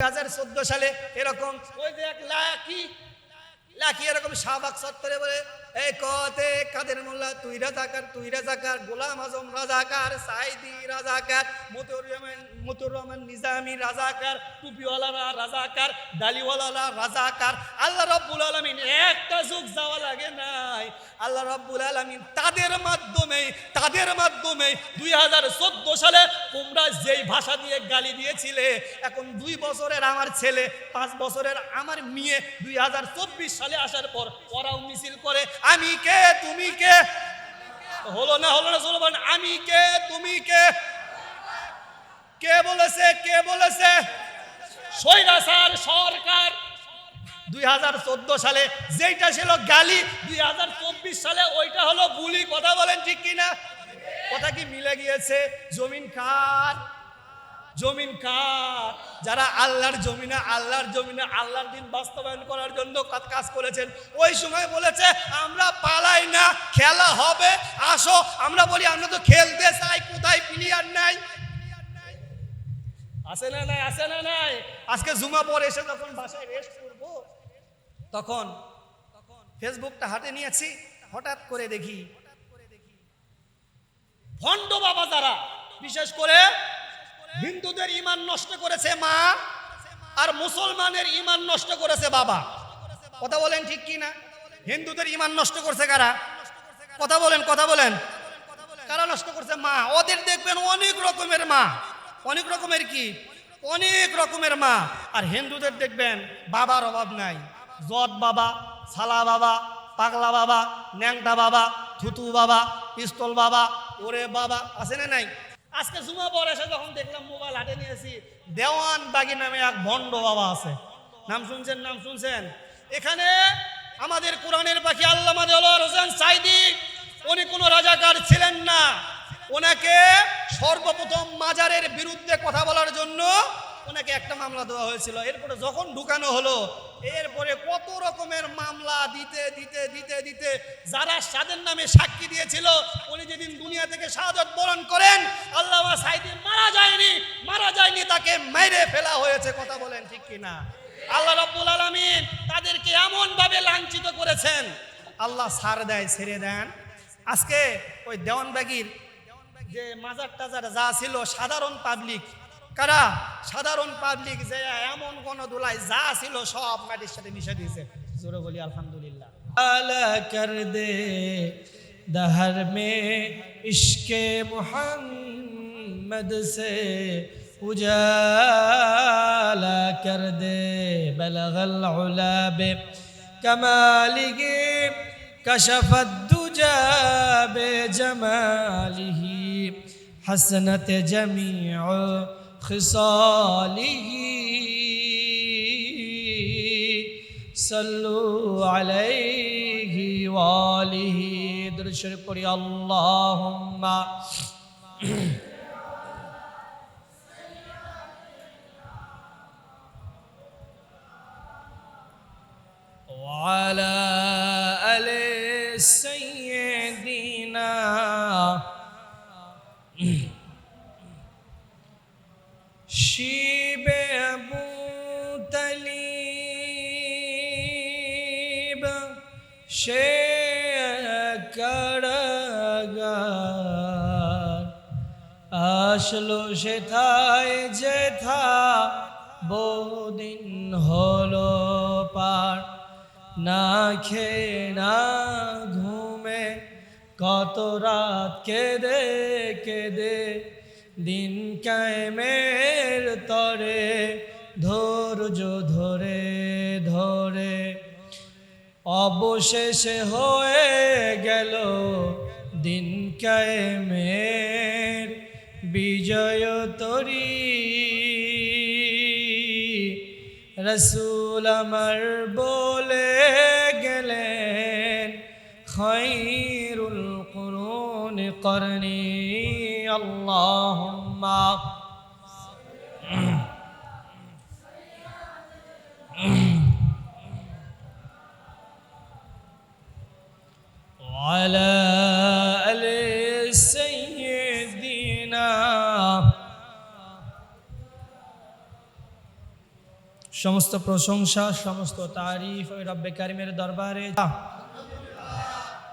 চোদ্দ সালে এরকম ওই যে এক লাকি লাকি এরকম শাহবাগ সত্তরে বলে এই কতে কাদের মোল্লা, তুই রাজাকার তুই রাজাকার, গোলাম আজম রাজাকার, সাইদি রাজাকার মতুর রহমান মতুর রহমান নিজামি রাজাকার, টুপিওয়ালারা রাজাকার, দালিওয়ালারা রাজাকার। আল্লাহ রব্বুল আলমিন একটা যুগ যাওয়া লাগে নাই। আল্লাহ রব্বুল আলমিন তাদের মাধ্যমে তাদের মাধ্যমে দুই হাজার চোদ্দ সালে তোমরা যেই ভাষা দিয়ে গালি দিয়েছিলে, এখন দুই বছরের আমার ছেলে, পাঁচ বছরের আমার মেয়ে দুই হাজার চব্বিশ সালে আসার পর ওরাও মিছিল করে আমি কে তুমি কে? হলো না হলো না চলো বলেন, আমি কে তুমি কে? কে বলেছে কে বলেছে? সৈরাসার সরকার। দুই হাজার চোদ্দ সালে যেইটা ছিল গালি দুই হাজার চব্বিশ সালে ওইটা হলো বুলি। কথা বলেন ঠিক কিনা? কথা কি মিলে গিয়েছে? জমিন কার? জমিন কার? যারা আল্লাহর জমিনে আল্লাহর জমিনে আল্লাহর দিন বাস্তবায়ন করার জন্য কাজ- করেছেন, ওই সময় বলেছে, আমরা পালাই না, খেলা হবে, আসো। আমরা বলি, আমরা তো খেলতে চাই, কোথায় প্লেয়ার নাই? আসে না নাই, আসে না নাই। আজকে জুমা পর এসে যখন বাসায় রেস্ট করব, তখন তখন ফেসবুকটা হাতে নিয়েছি, হঠাৎ করে দেখি, ভণ্ড বাবা যারা, বিশেষ করে হিন্দুদের ইমান নষ্ট করেছে মা আর মুসলমানের ইমান নষ্ট করেছে বাবা। কথা বলেন ঠিক কি না? হিন্দুদের ইমান নষ্ট করছে কারা? কথা বলেন কথা বলেন। কারা নষ্ট করছে? মা। ওদের দেখবেন অনেক রকমের মা। অনেক রকমের কি? অনেক রকমের মা। আর হিন্দুদের দেখবেন বাবার অভাব নাই। জট বাবা সালা বাবা, পাগলা বাবা, ন্যাংটা বাবা, থুতু বাবা, পিস্তল বাবা, ওরে বাবা, আছে না নাই? আজকে জুমা পর এসে যখন দেখলাম মোবাইল হাতে নিয়েছি, দেওয়ান বাগি নামে এক ভণ্ড বাবা আছে। নাম শুনছেন নাম শুনছেন? এখানে আমাদের কোরআনের পাখি আল্লামা দেওয়ার হোসেন সাইদি, উনি কোনো রাজাকার ছিলেন না। ওনাকে সর্বপ্রথম মাজারের বিরুদ্ধে কথা বলার জন্য ওনাকে একটা মামলা দেওয়া হয়েছিল। এরপরে যখন ঢুকানো হলো, এরপরে কত রকমের মামলা দিতে দিতে দিতে দিতে যারা স্বাদের নামে সাক্ষী দিয়েছিল, উনি যেদিন দুনিয়া থেকে শাহাদত বরণ করেন, আল্লাহ সাইদি মারা যায়নি মারা যায়নি তাকে মেরে ফেলা হয়েছে, কথা বলেন ঠিক কিনা? আল্লাহ রাব্বুল আলামিন তাদেরকে এমন ভাবে লাঞ্ছিত করেছেন। আল্লাহ সার দেয়, ছেড়ে দেন। আজকে ওই দেওয়ানবাগির যে মাজার টাজার যা ছিল, সাধারণ পাবলিক কারা? সাধারণ পাবলিক যে এমন কোন দোলায় যা ছিল সব মাটির সাথে মিশে দিয়েছে। জোরে বলি, আলহামদুলিল্লাহ। কর দে দহর মে ইশকে মোহাম্মদ সে উজালা কর দে বলগল উলাবে কমালিগে কশফত দুজা বেজমালিহি হাসনত জমিও خصاله. صلوا عليه وآله. درشر قري اللهم. وعلى آل سيدنا আসলো সেথায় যেথা বহুদিন হলো পার। না খেয়ে না ঘুমে কত রাত কেঁদে কেঁদে দিন কায়েমের তরে, ধৈর্য ধরে ধরে। অবশেষে হয়ে গেল দিন কায়েমের বিজয় তরী রসুল আমার বলে গেলেন খৈরুল কুরুন করনি আল্লাহুম্মা وعلى সমস্ত প্রশংসা, সমস্ত তারিফ ওই রব্বে কারিমের দরবারে।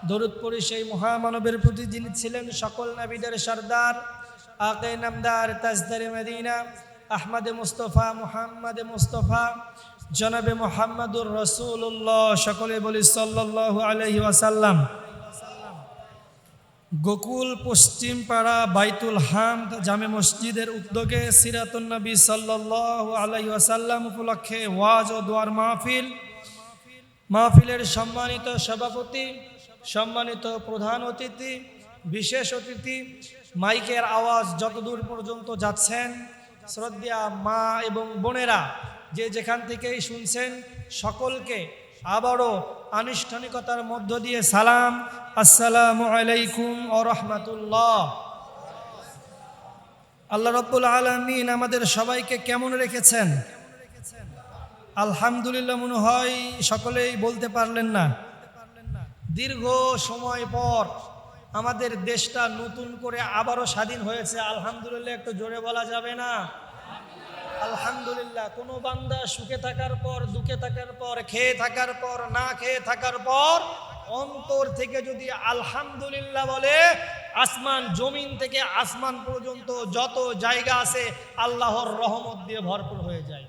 দরুদ পড়ি সেই মহামানবের প্রতি যিনি ছিলেন সকল নাবিদের সর্দার, আকে নামদার, তাজদারে মদিনা, আহমদে মুস্তফা, মুহাম্মদে মুস্তফা, জনাবে মোহাম্মদুর রসুল্লাহ সকলে বলি সাল্লাল্লাহু আলহি ওয়াসাল্লাম। গোকুল, পশ্চিম পাড়া, বাইতুল হাম, জামে মসজিদের উদ্যোগে সিরাতুন নবী আলাই ওয়াসাল্লাম উপলক্ষে ওয়াজ ও দোয়ার মাহফিল। মাহফিলের সম্মানিত সভাপতি, সম্মানিত প্রধান অতিথি, বিশেষ অতিথি, মাইকের আওয়াজ যতদূর পর্যন্ত যাচ্ছেন শ্রদ্ধা মা এবং বোনেরা যে যেখান থেকেই শুনছেন, সকলকে আবারও আনুষ্ঠানিকতার মধ্য দিয়ে সালাম, আসসালামু আলাইকুম ও রহমতুল্লাহ। আল্লাহ রব্বুল আলমিন আমাদের সবাইকে কেমন রেখেছেন? আলহামদুলিল্লাহ মনে হয় সকলেই বলতে পারলেন না। দীর্ঘ সময় পর আমাদের দেশটা নতুন করে আবারও স্বাধীন হয়েছে। আলহামদুলিল্লাহ একটু জোরে বলা যাবে না। আলহামদুলিল্লাহ, কোনো বান্দা সুখে থাকার পর, দুঃখে থাকার পর, খেয়ে থাকার পর, না খেয়ে থাকার পর, অন্তর থেকে যদি আলহামদুলিল্লাহ বলে, আসমান, জমিন থেকে আসমান পর্যন্ত যত জায়গা আছে, আল্লাহর রহমত দিয়ে ভরপুর হয়ে যায়।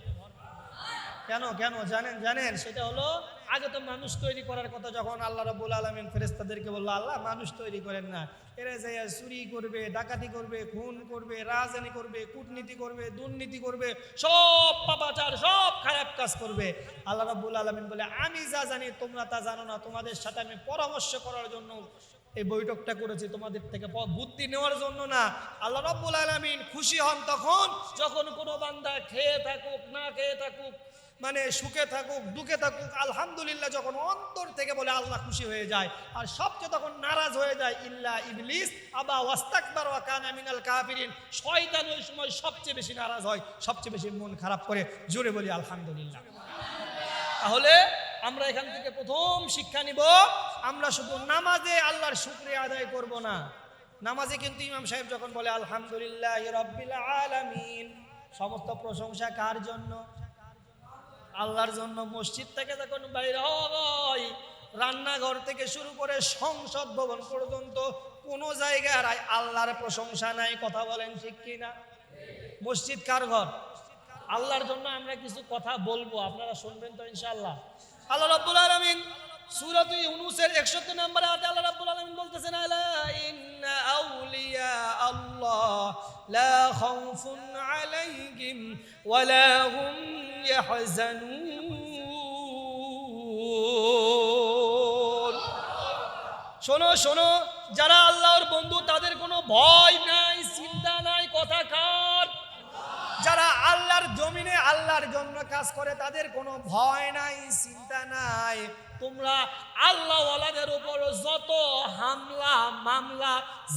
কেন কেন, জানেন জানেন? সেটা হলো আগে তো মানুষ তৈরি করার কথা যখন আল্লাহ রাবুল আলমিন ফেরেস্তাদেরকে বলল, আল্লাহ, মানুষ তৈরি করেন না। এরা যে চুরি করবে, ডাকাতি করবে, খুন করবে, রাজধানী করবে, কূটনীতি করবে, দুর্নীতি করবে, সব পাপাচার, সব খারাপ কাজ করবে। আল্লাহ রাবুল আলমিন বলে, আমি যা জানি তোমরা তা জানো না। তোমাদের সাথে আমি পরামর্শ করার জন্য এই বৈঠকটা করেছি। তোমাদের থেকে বুদ্ধি নেওয়ার জন্য না। আল্লাহ রাব্বুল আলামিন খুশি হন তখন, যখন কোনো বান্দা খেয়ে থাকুক, না খেয়ে থাকুক মানে সুখে থাকুক, দুঃখে থাকুক, আলহামদুলিল্লাহ যখন অন্তর থেকে বলে আল্লাহ খুশি হয়ে যায়, আর সবচেয়ে তখন নারাজ হয়ে যায়, ইল্লা ইবলিস, আবা ওয়াস্তাকবার ওয়া কানা মিনাল কাফিরিন। শয়তান ওই সময় সবচেয়ে বেশি নারাজ হয়, সবচেয়ে বেশি মন খারাপ করে, জোরে বলি আলহামদুলিল্লাহ। তাহলে আমরা এখান থেকে প্রথম শিক্ষা নিব, আমরা শুধু নামাজে আল্লাহর শুক্রিয়া আদায় করব না। নামাজে কিন্তু ইমাম সাহেব যখন বলে আলহামদুলিল্লাহ রব্বিল আলামিন, সমস্ত প্রশংসা কার জন্য? আল্লাহর জন্য মসজিদ থেকে যখন বাইরে হয়, রান্নাঘর থেকে শুরু করে সংসদ ভবন পর্যন্ত, কোনো জায়গায় আল্লাহর প্রশংসা নাই, কথা বলেন ঠিক কিনা? মসজিদ কার ঘর? আল্লাহর জন্য আমরা কিছু কথা বলব, আপনারা শুনবেন তো ইনশাল্লাহ আল্লাহ রব্বুল আলামিন সূরাত ইউনূসের 61 নম্বরে আয়াতে আল্লাহ রাব্বুল আলামিন বলতেছেন, আলা ইন্না আউলিয়া আল্লাহ লা খাউফুন আলাইহিম ওয়ালা হুম ইয়াহজানুন। শোনো শোনো, যারা আল্লাহর বন্ধু তাদের কোনো ভয় নাই, চিন্তা নাই, কথা কার? যারা আল্লাহর জমিনে আল্লাহর জন্য কাজ করে, তাদের কোনো ভয় নাই, চিন্তা নাই। তোমরা আল্লাহওয়ালাদের উপর যত হামলা, মামলা,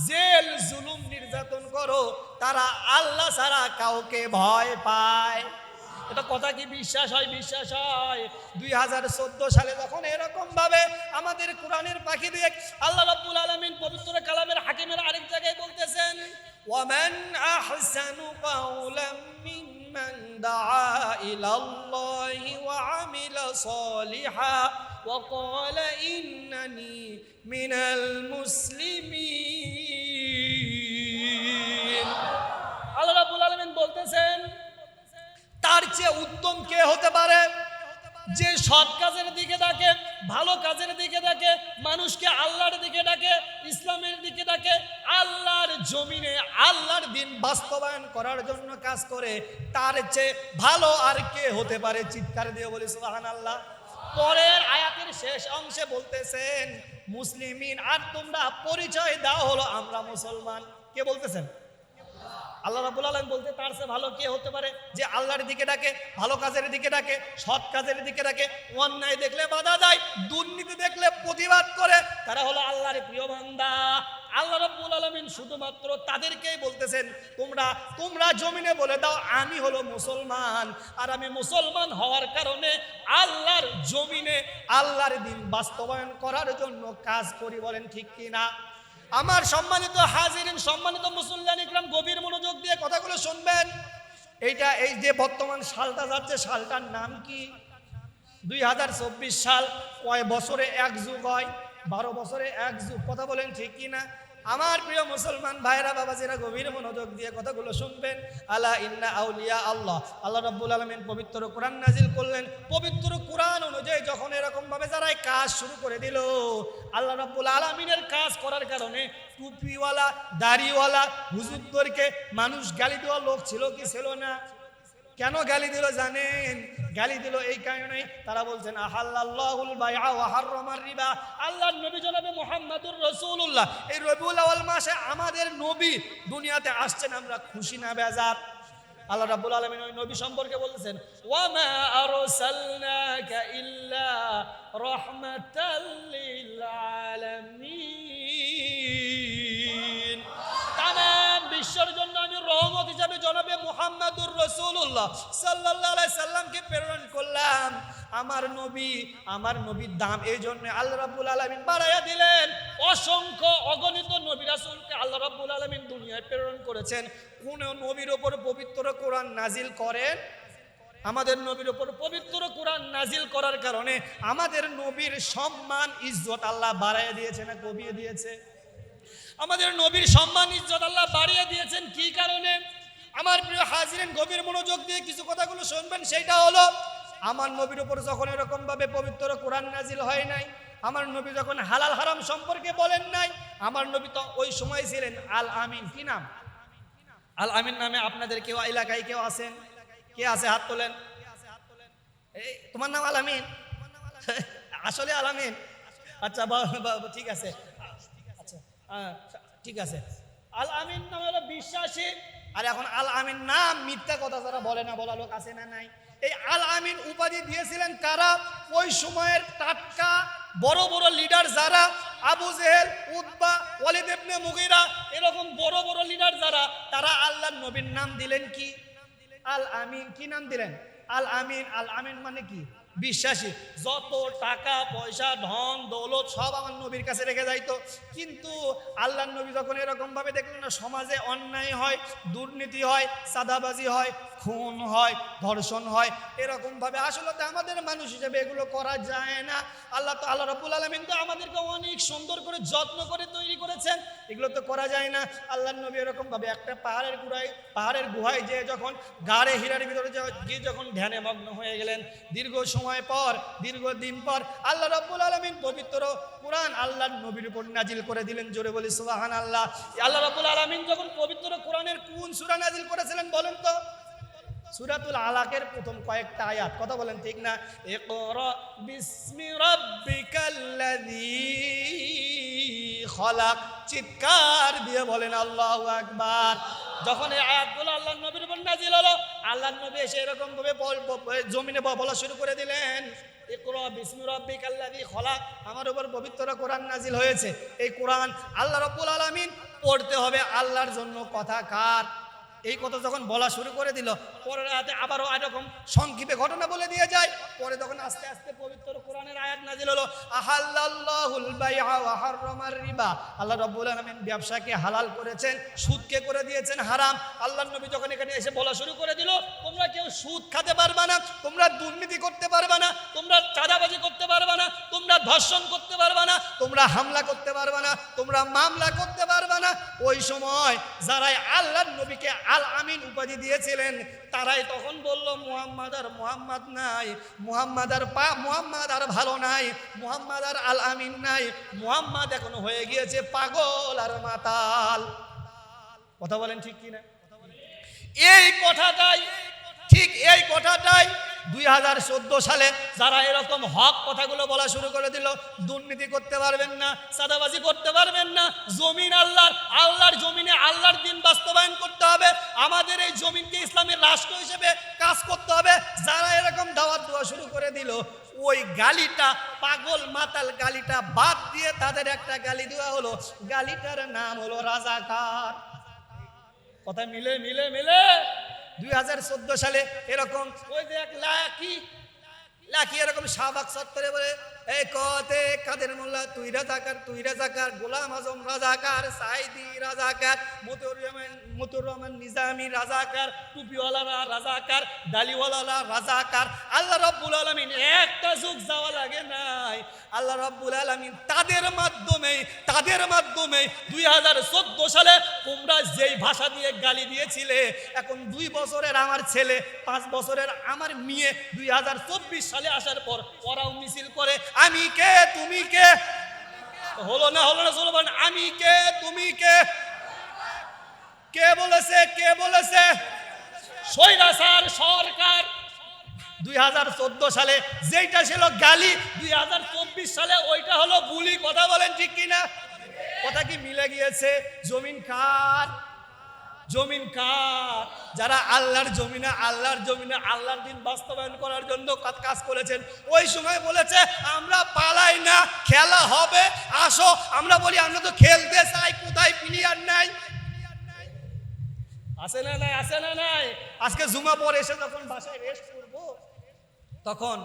জেল, জুলুম নির্যাতন করো, তারা আল্লাহ ছাড়া কাউকে ভয় পায়। এটা কথা কি বিশ্বাস হয়? বিশ্বাস হয়। দুই হাজার চোদ্দ সালে যখন এরকম ভাবে আমাদের কোরআনের পাখি দিয়ে আল্লাহ রাব্বুল আলামিন পবিত্র কালামের হাকিমের আরেক জায়গায় বলতেছেন ওয়ামান আহসানু মিম্মান দাআ ইলাল্লাহি ওয়া আমিলা সালিহা ওয়া ক্বালা ইন্নানি মিনাল মুসলিমিন আল্লাহ রাব্বুল আলামিন বলতেছেন তার চেয়ে উত্তম কে হতে পারে? যে সৎ কাজের দিকে ডাকে, ভালো কাজের দিকে ডাকে, মানুষকে আল্লাহর দিকে ডাকে, ইসলামের দিকে ডাকে, আল্লাহর জমিনে আল্লাহর দিন বাস্তবায়ন করার জন্য কাজ করে, তার চেয়ে ভালো আর কে হতে পারে? চিৎকার দিয়ে বলি সুবাহান আল্লাহ পরের আয়াতের শেষ অংশে বলতেছেন, মুসলিমিন, আর তোমরা পরিচয় দাও হলো আমরা মুসলমান। কে বলতেছেন? আল্লাহ রাবুল আলম বলতে তার সে ভালো কে হতে পারে? যে আল্লাহর দিকে ডাকে, ভালো কাজের দিকে ডাকে, সৎ কাজের দিকে ডাকে, অন্যায় দেখলে বাধা দেয়, দুর্নীতি দেখলে প্রতিবাদ করে, তারা হলো আল্লাহর প্রিয় বান্দা। আল্লাহ রাব্বুল আলামিন শুধুমাত্র তাদেরকেই বলতেছেন, তোমরা তোমরা জমিনে বলে দাও, আমি হলো মুসলমান। আর আমি মুসলমান হওয়ার কারণে আল্লাহর জমিনে আল্লাহর দিন বাস্তবায়ন করার জন্য কাজ করি বলেন ঠিক কি না আমার সম্মানিত হাজিরিন, সম্মানিত মুসল্লান ইকরাম, গভীর মনোযোগ দিয়ে কথাগুলো শুনবেন। এইটা এই যে বর্তমান সালটা যাচ্ছে, সালটার নাম কি? দুই হাজার চব্বিশ সাল, কয় বছরে এক যুগ হয়? বারো বছরে এক যুগ। কথা বলেন ঠিক কি না আমার প্রিয় মুসলমান ভাইরা বাবাজিরা গভীর মনোযোগ দিয়ে কথাগুলো শুনবেন। আলা ইন্না আউলিয়া আল্লাহ। আল্লাহ রাব্বুল আলামিন পবিত্র কোরআন নাজিল করলেন। পবিত্র কোরআন অনুযায়ী যখন এরকম ভাবে যারা কাজ শুরু করে দিল, আল্লাহ রাব্বুল আলামিনের কাজ করার কারণে টুপিওয়ালা, দাড়িওয়ালা, হুজুরদেরকে মানুষ গালি দেওয়া লোক ছিল কি ছিল না? কেন গালি দিল জানেন? গালি দিল এই কারণে তারা বলছেন আহাল্লাহুল বাইআ ওয়া হাররামার রিবা। আল্লাহর নবী জনাবে মুহাম্মাদুর রাসূলুল্লাহ। এই রবিউল আউয়াল মাসে আমাদের নবী দুনিয়াতে আসছেন, আমরা খুশি না বেজার। আল্লাহ রাব্বুল আলামিন ওই নবী সম্পর্কে বলতেছেন ওয়া মা আরসালনাকা ইল্লা রাহমাতাল লিল আলামিন। তামাম বিশ্বের জন্য আমি রহমত হিসাবে জনাবে মুহাম্মাদুর রসুল্লাহ আলাইহি সাল্লামকে প্রেরণ করলাম। আমার নবী, আমার নবীর দাম এই জন্য আল্লাহ রাব্বুল আলামিন বাড়াইয়া দিলেন। অসংখ্য অগণিত নবী রাসূলকে আল্লাহ রাব্বুল আলামিন দুনিয়ায় প্রেরণ করেছেন। কোন নবীর ওপর পবিত্র কোরআন নাজিল করেন? আমাদের নবীর ওপর পবিত্র কোরআন নাজিল করার কারণে আমাদের নবীর সম্মান, ইজ্জত আল্লাহ বাড়াইয়া দিয়েছে না কমিয়ে দিয়েছে? আমাদের নবীর সম্মান, ইজ্জত আল্লাহ বাড়িয়ে দিয়েছেন কি কারণে? আমার প্রিয় হাজিরেন, গভীর মনোযোগ দিয়ে কিছু কথাগুলো শুনবেন সেটা হলো, আমার নবীর উপর যখন এরকম ভাবে পবিত্র কোরআন নাজিল হয় নাই, আমার নবী যখন হালাল হারাম সম্পর্কে বলেন নাই, আমার নবী তো ওই সময় ছিলেন আল আমিন। কি নাম? আল আমিন নামে আপনাদের কেউ, এলাকায় কেউ আছেন? কে আছে হাত তোলেন? এই, তোমার নাম আল আমিন? আসলে আল আমিন? আচ্ছা ঠিক আছে। আচ্ছা ঠিক আছে। আল আমিন নাম হলো বিশ্বাসী আর এখন আল আমিন নাম মিথ্যা কথা যারা বলে না, বলা লোক আছে না নাই? এই আল আমিন উপাধি দিয়েছিলেন কারা? ওই সময়ের টাটকা বড় বড় লিডার যারা, আবু জেহেল উদ্বা ওয়ালিদ ইবনে মুগিরা, এরকম বড় বড় লিডার যারা, তারা আল্লাহর নবীর নাম দিলেন কি? আল আমিন কি নাম দিলেন? আল আমিন আল আমিন মানে কি? বিশ্বাসী, যত টাকা, পয়সা, ধন, দৌলত সব আমার নবীর কাছে রেখে যাইতো। কিন্তু আল্লাহ নবী যখন এরকমভাবে দেখলেন না, সমাজে অন্যায় হয়, দুর্নীতি হয় সাদাবাজি হয়, খুন হয়, ধর্ষণ হয়, এরকমভাবে আসলে তো আমাদের মানুষ হিসেবে এগুলো করা যায় না। আল্লাহ তো, আল্লাহ রবুল আলমিন তো আমাদেরকে অনেক সুন্দর করে, যত্ন করে তৈরি করেছেন। এগুলো তো করা যায় না। আল্লাহ নবী এরকম ভাবে একটা পাহাড়ের গুড়ায়, পাহাড়ের গুহায় যে যখন গাড়ে, হীরার ভিতরে গিয়ে যখন ধ্যানে মগ্ন হয়ে গেলেন, দীর্ঘ সময় পর দীর্ঘ দিন পর আল্লাহ রব্বুল আলমিন পবিত্র কোরআন আল্লাহর নবীর উপর নাজিল করে দিলেন। জোরে বলি সুবাহান আল্লাহ আল্লাহ রব্বুল আলমিন যখন পবিত্র কোরআনের কোন সুরা নাজিল করেছিলেন বলেন তো? সুরাতুল আলাকের প্রথম কয়েকটা আয়াত, কথা বলেন ঠিক না? চিৎকার দিয়ে বলেন, আল্লাহ আকবার। যখন এই আয়াতগুলো আল্লাহ নবীর উপর নাজিল হলো আল্লাহ নবী এসে এরকম ভাবে জমিনে বলা শুরু করে দিলেন। আমার উপর পবিত্র কোরআন নাজিল হয়েছে। এই কোরআন আল্লাহ রবুল আলমিন পড়তে হবে। আল্লাহর জন্য কথা কার? এই কথা যখন বলা শুরু করে দিল, পরের আয়াতে আবারও এরকম সংক্ষেপে ঘটনা বলে দিয়ে যায়। পরে তখন আস্তে আস্তে পবিত্র কোরআনের আয়াত নাজিল হলো ওয়া হাররামার রিবা। আল্লাহ রাব্বুল আলামিন ব্যবসাকে হালাল করেছেন, সুদকে করে দিয়েছেন হারাম। আল্লাহর নবী যখন এখানে এসে বলা শুরু করে দিল, তোমরা কেউ সুদ খেতে পারবে না, তোমরা দুর্নীতি করতে পারবে না, তোমরা চাঁদাবাজি করতে পারবে না, তোমরা ধর্ষণ করতে পারবে না, তোমরা হামলা করতে পারবে না, তোমরা মামলা করতে পারবে না। ওই সময় যারাই আল্লাহর নবীকে আল আমিন উপাধি দিয়েছিলেন, তারাই তখন বলল, মুহাম্মদ আর মুহাম্মদ নাই, মুহাম্মদ আর পা, মুহাম্মদ আর ভালো নাই, মুহাম্মদ আর আল আমিন নাই, মুহাম্মদ এখন হয়ে গিয়েছে পাগল আর মাতাল। কথা বলেন ঠিক কিনা? এই কথাটাই, ঠিক এই কথাটাই দুই হাজার চোদ্দ সালে যারা এরকম হক কথাগুলো বলা শুরু করে দিল, দুর্নীতি করতে পারবেন না, সাদাবাজি করতে পারবেন না, জমিন আল্লাহর আল্লাহর জমিনে আল্লাহর দিন বাস্তবায়ন করতে হবে, আমাদের এই জমিনকে ইসলামের রাষ্ট্র হিসেবে কাজ করতে হবে। যারা এরকম দাওয়াত দেওয়া শুরু করে দিল, ওই গালিটা, পাগল মাতাল গালিটা বাদ দিয়ে তাদের একটা গালি দেওয়া হলো। গালিটার নাম হলো রাজাকার। কথা মিলে মিলে মিলে। দুই হাজার চোদ্দ সালে এরকম ওই যে এক লাকি লাকি এরকম শাহবাগ চত্বরে বলে, এই কতে কাদের মোল্লা, তুই রাজাকার তুই রাজাকার, গোলাম আজম রাজাকার, সাইদি রাজাকার মতুর রহমান মতুর রহমান নিজামি রাজাকার, টুপিওয়ালারা রাজাকার ডালিওয়ালারা রাজাকার, আল্লাহ রব্বুল আলমিন একটা যুগ যাওয়া লাগে নাই। আল্লাহ রব্বুল আলমিন তাদের মাধ্যমে তাদের মাধ্যমে দুই হাজার চোদ্দ সালে তোমরা যেই ভাষা দিয়ে গালি দিয়েছিলে, এখন দুই বছরের আমার ছেলে, পাঁচ বছরের আমার মেয়ে দুই হাজার চব্বিশ সালে আসার পর ওরাও মিছিল করে, আমি কে? তুমি কে? হলো না হলো না চলবেন আমি কে? তুমি কে? কে বলেছে? কে বলেছে? সৈরাসার সরকার দুই হাজার চোদ্দ সালে যেইটা ছিল গালি, দুই হাজার চব্বিশ সালে ওইটা হলো বুলি। কথা বলেন ঠিক কিনা? কথা কি মিলে গিয়েছে? জমিন কার? জমিন কার? যারা আল্লাহর জমিনে আল্লাহর জমিনে, আল্লাহর দিন বাস্তবায়ন করার জন্য কাজ- করেছেন, ওই সময় বলেছে, আমরা পালাই না, খেলা হবে, আসো। আমরা বলি, আমরা তো খেলতে চাই, কোথায় প্লেয়ার নাই? আসে না নাই? আসে না নাই? আজকে জুমা পর এসে যখন বাসায় রেস্ট করব তখন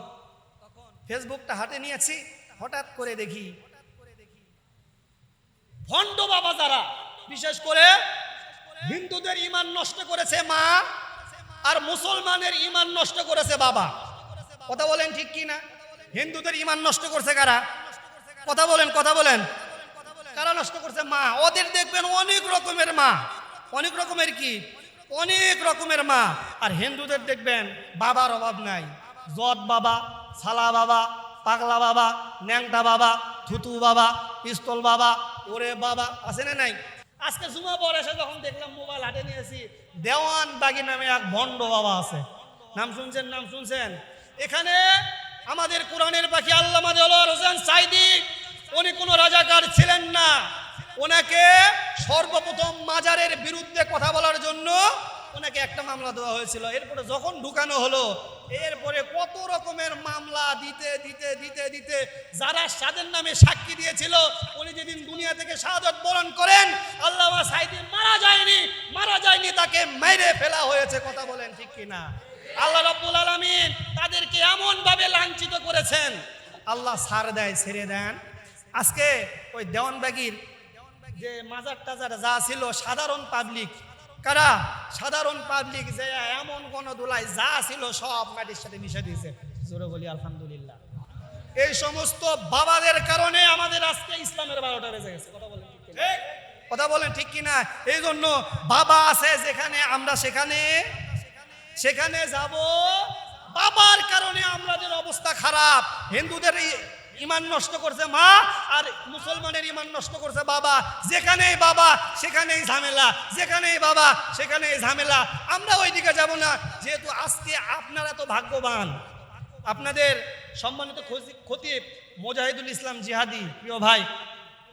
ফেসবুকটা হাতে নিয়েছি, হঠাৎ করে দেখি ভণ্ড বাবা যারা, বিশেষ করে হিন্দুদের ইমান নষ্ট করেছে মা আর মুসলমানের ইমান নষ্ট করেছে বাবা। কথা বলেন ঠিক কি না? হিন্দুদের ইমান নষ্ট করছে কারা? কথা বলেন কথা বলেন। কারা নষ্ট করছে? মা। ওদের দেখবেন অনেক রকমের মা। অনেক রকমের কি? অনেক রকমের মা। আর হিন্দুদের দেখবেন বাবার অভাব নাই। জট বাবা সালা বাবা, পাগলা বাবা, ন্যাংটা বাবা থুতু বাবা, পিস্তল বাবা, ওরে বাবা, আছে না নাই? আজকে জুমা পর এসে যখন দেখলাম মোবাইল হাতে নিয়েছি দেওয়ান বাগি নামে এক ভণ্ড বাবা আছে। নাম শুনছেন নাম শুনছেন? এখানে আমাদের কোরআনের পাখি আল্লামা দেওয়ার হোসেন সাইদি। উনি কোনো রাজাকার ছিলেন না। ওনাকে সর্বপ্রথম মাজারের বিরুদ্ধে কথা বলার জন্য ওনাকে একটা মামলা দেওয়া হয়েছিল। এরপরে যখন ঢুকানো হলো, এরপরে কত রকমের মামলা দিতে দিতে দিতে দিতে যারা সাদের নামে সাক্ষী দিয়েছিল, উনি যেদিন দুনিয়া থেকে শাহাদত বরণ করেন আল্লাহ সাইদি মারা যায়নি মারা যায়নি তাকে মেরে ফেলা হয়েছে, কথা বলেন ঠিক কিনা? আল্লাহ রাব্বুল আলামিন তাদেরকে এমন ভাবে লাঞ্ছিত করেছেন। আল্লাহ সার দেয়, ছেড়ে দেন। আজকে ওই দেওয়ানবাগির যে মাজার টাজার যা ছিল, সাধারণ পাবলিক কারা? সাধারণ পাবলিক যে এমন কোন দোলাই যা ছিল সব মাটির সাথে মিশে দিয়েছে। জোরে বলি আলহামদুলিল্লাহ। এই সমস্ত বাবাদের কারণে আমাদের আজকে ইসলামের বারোটা বেজে গেছে। কথা বলেন ঠিক? কথা বলেন ঠিক কিনা? এই জন্য বাবা আছে যেখানে আমরা সেখানে সেখানে যাব। বাবার কারণে আমাদের অবস্থা খারাপ। হিন্দুদের ইমান নষ্ট করছে মা আর মুসলমানের ইমান নষ্ট করছে বাবা। যেখানেই বাবা, সেখানেই ঝামেলা। যেখানেই বাবা, সেখানেই ঝামেলা। আমরা ওইদিকে যাব না। যেহেতু আজকে আপনারা তো ভাগ্যবান। আপনাদের সম্মানিত খতি- খতিব মোজাহিদুল ইসলাম জিহাদি, প্রিয় ভাই,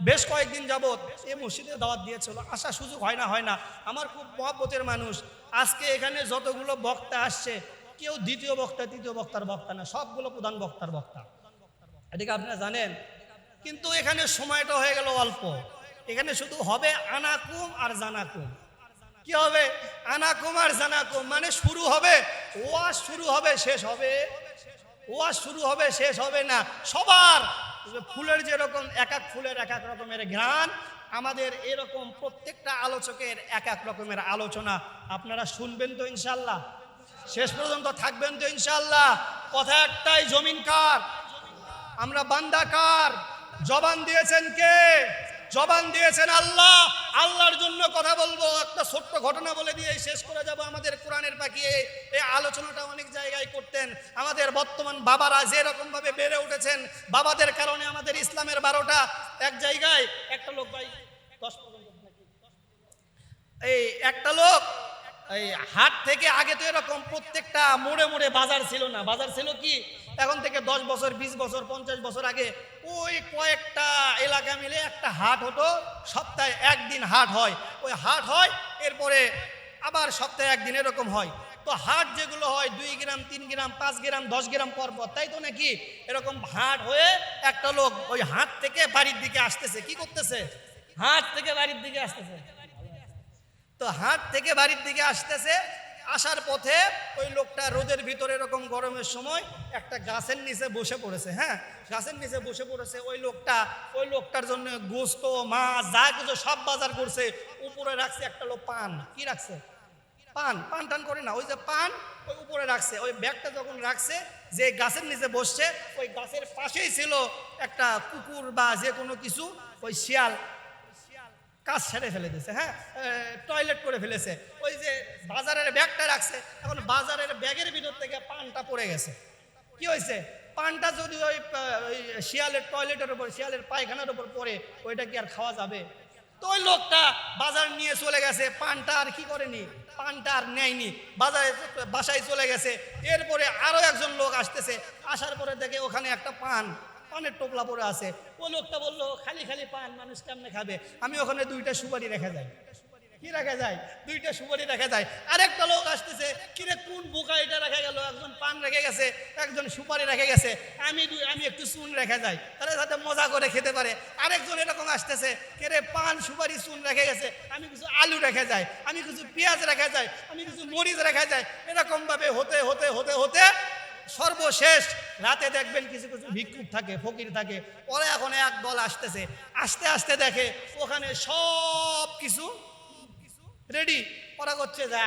বেশ কয়েকদিন যাবৎ এই মসজিদে দাওয়াত দিয়েছিল। আসা সুযোগ হয় না হয় না। আমার খুব মহাব্বতের মানুষ। আজকে এখানে যতগুলো বক্তা আসছে, কেউ দ্বিতীয় বক্তা, তৃতীয় বক্তার বক্তা না, সবগুলো প্রধান বক্তার বক্তা। এদিকে আপনারা জানেন, কিন্তু এখানে সময়টা হয়ে গেল অল্প। এখানে শুধু হবে আনাকুম আর জানাকুম। কি হবে? আনাকুম আর জানাকুম মানে শুরু হবে, ওয়াজ শুরু হবে, শেষ হবে। ওয়াজ শুরু হবে, শেষ হবে না। সবার ফুলের যেরকম এক এক ফুলের এক এক রকমের ঘ্রাণ, আমাদের এরকম প্রত্যেকটা আলোচকের এক এক রকমের আলোচনা। আপনারা শুনবেন তো ইনশাল্লাহ। শেষ পর্যন্ত থাকবেন তো ইনশাল্লাহ। কথা একটাই, জমিন কার? আমরা বান্দাকার। জবান দিয়েছেন কে? জবান দিয়েছেন আল্লাহ। আল্লাহর জন্য কথা বলব। একটা ছোট্ট ঘটনা বলে দিয়ে শেষ করে যাব আমাদের কোরআনের পাখি এই- আলোচনাটা অনেক জায়গায় করতেন। আমাদের বর্তমান বাবারা যেরকম ভাবে বেড়ে উঠেছেন, বাবাদের কারণে আমাদের ইসলামের বারোটা এক জায়গায়। একটা লোক ভাই, দশ এই একটা লোক এই হাট থেকে আগে তো এরকম প্রত্যেকটা মোড়ে মোড়ে বাজার ছিল না। বাজার ছিল কি? এখন থেকে দশ বছর, বিশ বছর, পঞ্চাশ বছর আগে ওই কয়েকটা এলাকা মিলে একটা হাট হতো, সপ্তাহে একদিন হাট হয়। ওই হাট হয়, এরপরে আবার সপ্তাহে একদিন এরকম হয়। তো হাট যেগুলো হয়, দুই গ্রাম, তিন গ্রাম, পাঁচ গ্রাম, দশ গ্রাম পর পর তাই তো নাকি? এরকম হাট হয়ে একটা লোক ওই হাট থেকে বাড়ির দিকে আসতেছে। কি করতেছে? হাট থেকে বাড়ির দিকে আসতেছে। তো হাট থেকে বাড়ির দিকে আসতেছে, আসার পথে ওই লোকটা রোদের ভিতরে এরকম গরমের সময় একটা গাছের নিচে বসে পড়েছে হ্যাঁ? গাছের নিচে বসে পড়েছে, ওই লোকটা, ওই লোকটার জন্য গোস্ত, মাছ, যা কিছু সব বাজার করছে, উপরে রাখছে একটা লোক পান। কি রাখছে? পান পান টান করে না, ওই যে পান, ওই উপরে রাখছে। ওই ব্যাগটা যখন রাখছে, যে গাছের নিচে বসছে, ওই গাছের পাশেই ছিল একটা কুকুর বা যে কোনো কিছু, ওই শিয়াল কাজ সেরে ফেলে দিয়েছে হ্যাঁ? টয়লেট করে ফেলেছে। ওই যে বাজারের ব্যাগটা রাখছে, এখন বাজারের ব্যাগের ভিতর থেকে পানটা পড়ে গেছে। কি হয়েছে? পানটা যদি ওই শিয়ালের টয়লেটের উপর, শিয়ালের পায়খানার উপর পড়ে, ওইটা কি আর খাওয়া যাবে? তো ওই লোকটা বাজার নিয়ে চলে গেছে, পানটা আর কি করেনি? পানটা আর নেয়নি। বাজারে বাসায় চলে গেছে। এরপরে আরও একজন লোক আসতেছে, আসার পরে দেখে ওখানে একটা পান। পানের টোপলা পরে আছে। ও লোকটা বলল, খালি খালি পান, মানুষ কেমনে খাবে? আমি ওখানে দুইটা সুপারি রেখে যাই। কি রাখা যায় দুইটা সুপারি রাখা যায় আরেকটা লোক আসতেছে, কিরে, কোন বোকা এটা রাখা গেল? একজন পান রেখে গেছে, একজন সুপারি রেখে গেছে। আমি আমি একটু চুন রেখে যাই। তাহলে যাতে মজা করে খেতে পারে। আরেকজন এরকম আসতেছে, কিরে, পান, সুপারি, চুন রেখে গেছে। আমি কিছু আলু রেখে যাই, আমি কিছু পেঁয়াজ রেখে যাই, আমি কিছু মরিচ রেখে যাই। এরকমভাবে হতে হতে হতে হতে সর্বশেষ রাতে দেখবেন কিছু কিছু ভিক্ষুক থাকে, ফকির থাকে, ওরা এখন এক দল আসতেছে। আস্তে আস্তে দেখে ওখানে সব কিছু রেডি ওরা করছে, যা,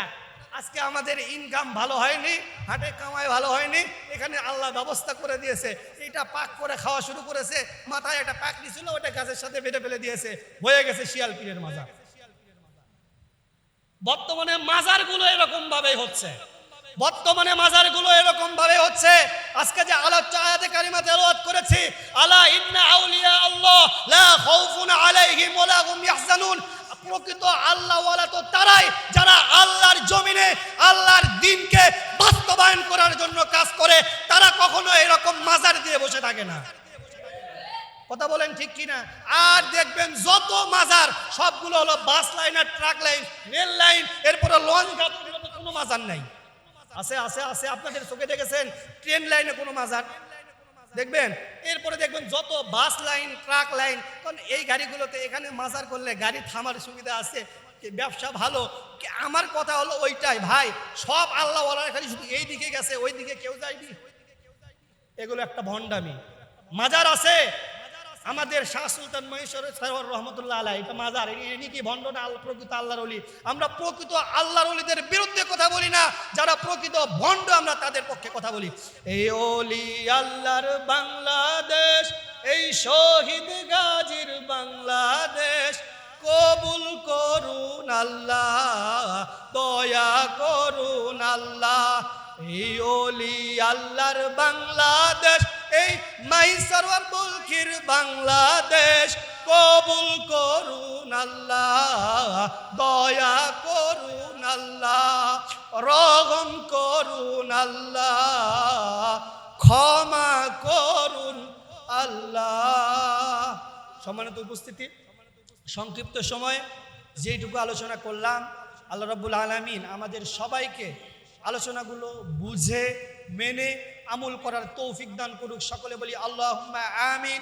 আজকে আমাদের ইনকাম ভালো হয়নি, হাটে কামাই ভালো হয়নি, এখানে আল্লাহ ব্যবস্থা করে দিয়েছে। এটা পাক করে খাওয়া শুরু করেছে, মাথায় একটা পাক ছিল ওটা গাছের সাথে বেঁধে ফেলে দিয়েছে। হয়ে গেছে শিয়াল পীরের মাজা বর্তমানে মাজারগুলো এরকম ভাবেই হচ্ছে। বর্তমানে মাজারগুলো এরকম ভাবে হচ্ছে। আজকে যে আলোচ্য আয়াতে কারিমা তেলাওয়াত করেছি, আলা ইন্না আউলিয়া আল্লাহ লা খাউফুন আলাইহিম ওয়া হুম ইয়াহজানুন। প্রকৃত আল্লাহ ওয়ালা তো তারাই যারা আল্লাহর জমিনে, আল্লাহর দিনকে বাস্তবায়ন করার জন্য কাজ করে, তারা কখনো এরকম মাজার দিয়ে বসে থাকে না। কথা বলেন ঠিক কিনা? আর দেখবেন যত মাজার, সবগুলো হলো বাস লাইন আর ট্রাক লাইন, রেল লাইন, এরপরে লঞ্চ ঘাট, কোনো মাজার নাই। আছে আছে আছে, আপনাদের চোখে দেখেছেন? ট্রেন লাইনে কোনো মাজার? দেখবেন? এরপরে দেখবেন যত বাস লাইন, ট্রাক লাইন, কারণ এই গাড়িগুলোতে এখানে মাজার করলে গাড়ি থামার সুবিধা আছে ব্যবসা ভালো? আমার কথা হলো ওইটাই, ভাই, সব আল্লাহ খালি শুধু এই দিকে গেছে, ওই দিকে কেউ যায়নি। এগুলো একটা ভণ্ডামি। মাজার আছে আমাদের শাহ সুলতান মহেশ্বর সরওয়ার রহমতুল্লাহ আলাই এটা মাজার ইনি কি ভণ্ড না প্রকৃত আল্লাহর অলি আমরা প্রকৃত আল্লাহর অলিদের বিরুদ্ধে কথা বলি না, যারা প্রকৃত ভণ্ড আমরা তাদের পক্ষে কথা বলি। এই অলি আল্লাহর বাংলাদেশ, এই শহীদ গাজীর বাংলাদেশ, কবুল করুন আল্লাহ, দয়া করুন আল্লাহ। এই অলি আল্লাহর বাংলাদেশ এই মাই সরওয়ার বুলকির বাংলাদেশ কবুল করুন আল্লাহ, দয়া করুন আল্লাহ, রহম করুন আল্লাহ, ক্ষমা করুন আল্লাহ। সম্মানিত উপস্থিতি, সংক্ষিপ্ত সময়ে যেটুকু আলোচনা করলাম, আল্লাহ রব্বুল আলমিন আমাদের সবাইকে আলোচনাগুলো বুঝে, মেনে আমল করার তৌফিক দান করুক। সকলে বলি আল্লাহ আমিন।